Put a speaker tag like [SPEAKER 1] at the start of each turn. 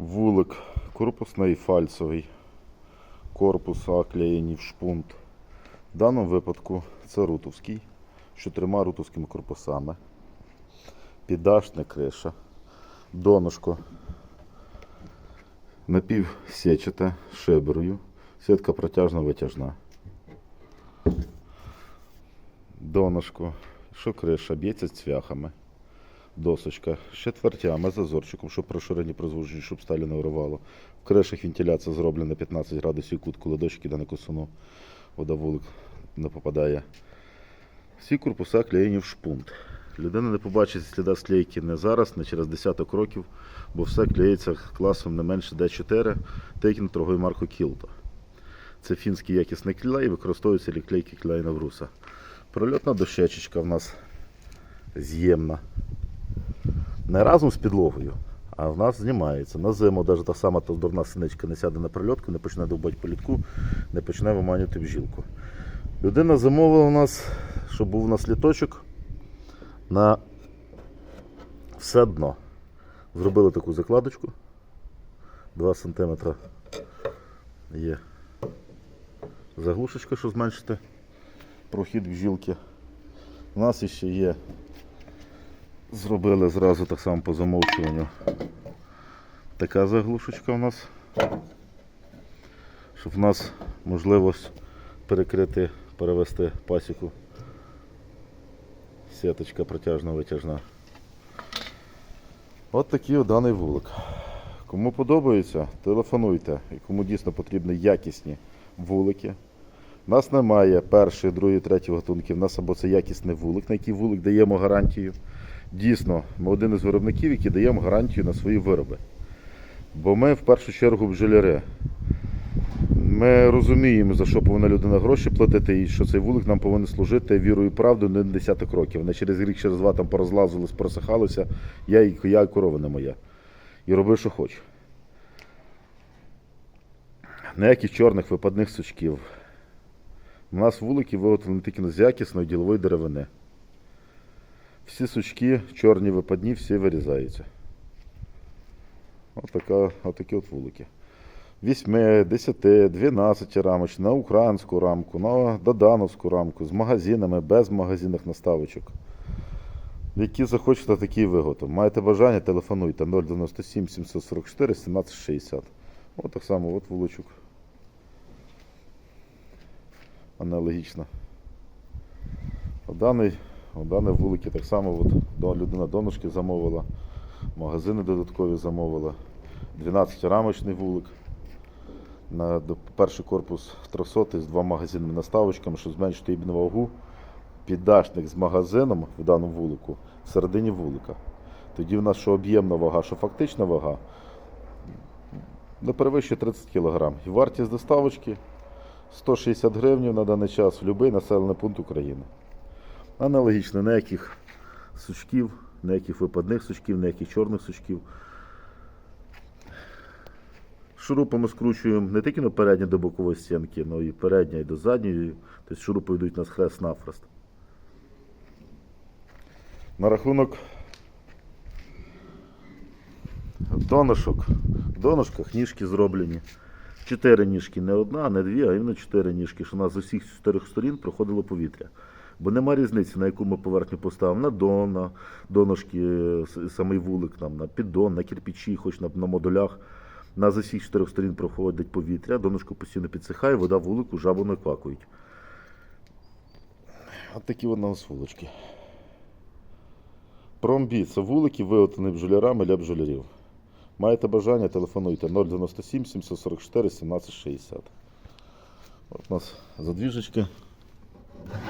[SPEAKER 1] Вулик корпусний фальцевий. Корпус оклеєні в шпунт. В даному випадку це рутовський, з чотирма рутовськими корпусами. Піддашня криша. Донышко напівсечате шиберою. Сітка протяжна витяжна. Донышко, що криша, б'ється цвяхами. Досочка з четвертями, зазорчиком, щоб розширені прозвужені, щоб сталі не виривало. В кришах вентиляція зроблена 15 градусів кут, коли дощ кида на косуну, вода вулик не попадає. Всі корпуса клеєні в шпунт. Людина не побачить сліда склейки не зараз, не через десяток років, бо все клеїться класом не менше D4, тейкін торгової марки Кілто. Це фінський якісний клей, використовується для клейки клейна вруса. Прольотна дощечечка в нас з'ємна. Не разом з підлогою, а в нас знімається. На зиму навіть та сама дурна синичка не сяде на прильотку, не почне довбати політку, не почне виманювати бжілку. Людина замовила у нас, щоб був у нас літочок на все дно. Зробили таку закладочку. 2 см є заглушечка, щоб зменшити прохід бжілки. У нас ще є Зробили зразу так само по замовчуванню. Така заглушечка у нас. Щоб в нас можливість перекрити, перевести пасіку. Сіточка протяжна витяжна. От такий даний вулик. Кому подобається, телефонуйте. І кому дійсно потрібні якісні вулики. У нас немає першої, другої, третьої гатунків. У нас або це якісний вулик, на який вулик даємо гарантію. Дійсно, ми один із виробників, які даємо гарантію на свої вироби. Бо ми в першу чергу бджоляри. Ми розуміємо, за що повинна людина гроші платити, і що цей вулик нам повинен служити вірою і правдою не десяток років. Не через рік, через два там порозлазились, просихалося. Я і я і корова не моя. І роби, що хочу. Ніяких чорних випадних сучків. У нас вулики виготовлені тільки з якісної ділової деревини. Всі сучки, чорні випадні, всі вирізаються. Отака, отакі от вулики. 8, 10, 12 рамоч, на українську рамку, на додановську рамку, з магазинами, без магазинних наставочок. Які захочете, такі виготов. Маєте бажання, телефонуйте 097 744 1760. От так само, от вуличок. Аналогічно. Даний, а даний вулики так само от, людина донышки замовила, магазини додаткові замовила. 12 рамочний вулик. На перший корпус 300 з двома магазинними наставочками, щоб зменшити їм вагу. Піддашник з магазином в даному вулику всередині вулика. Тоді в нас що об'ємна вага, що фактична вага не перевищує 30 кг. І вартість доставочки 160 гривень на даний час в будь-який населений пункт України. Аналогічно, ніяких сучків, ніяких випадних сучків, ніяких чорних сучків. Шурупами скручуємо не тільки на передню до бокової стінки, але і передня, і до задньої. Тобто шурупи йдуть у нас хрест-нафрест. На рахунок донышок. В ніжки зроблені. Чотири ніжки, не одна, не дві, а іменно чотири ніжки, що у нас з усіх чотирьох сторін проходило повітря. Бо нема різниці, на яку ми поверхню поставимо, на дон, на донышки, самий вулик, там, на піддон, на кирпичі, хоч на, на модулях. На з усіх чотирьох сторін проходить повітря, донышко постійно підсихає, вода вулику жабу не квакують. От такі от нас вулички. Промбі це вулики, виготовлені бджолярами для бджолярів. Маєте бажання, телефонуйте 097 744 1760. От у нас задвіжечки.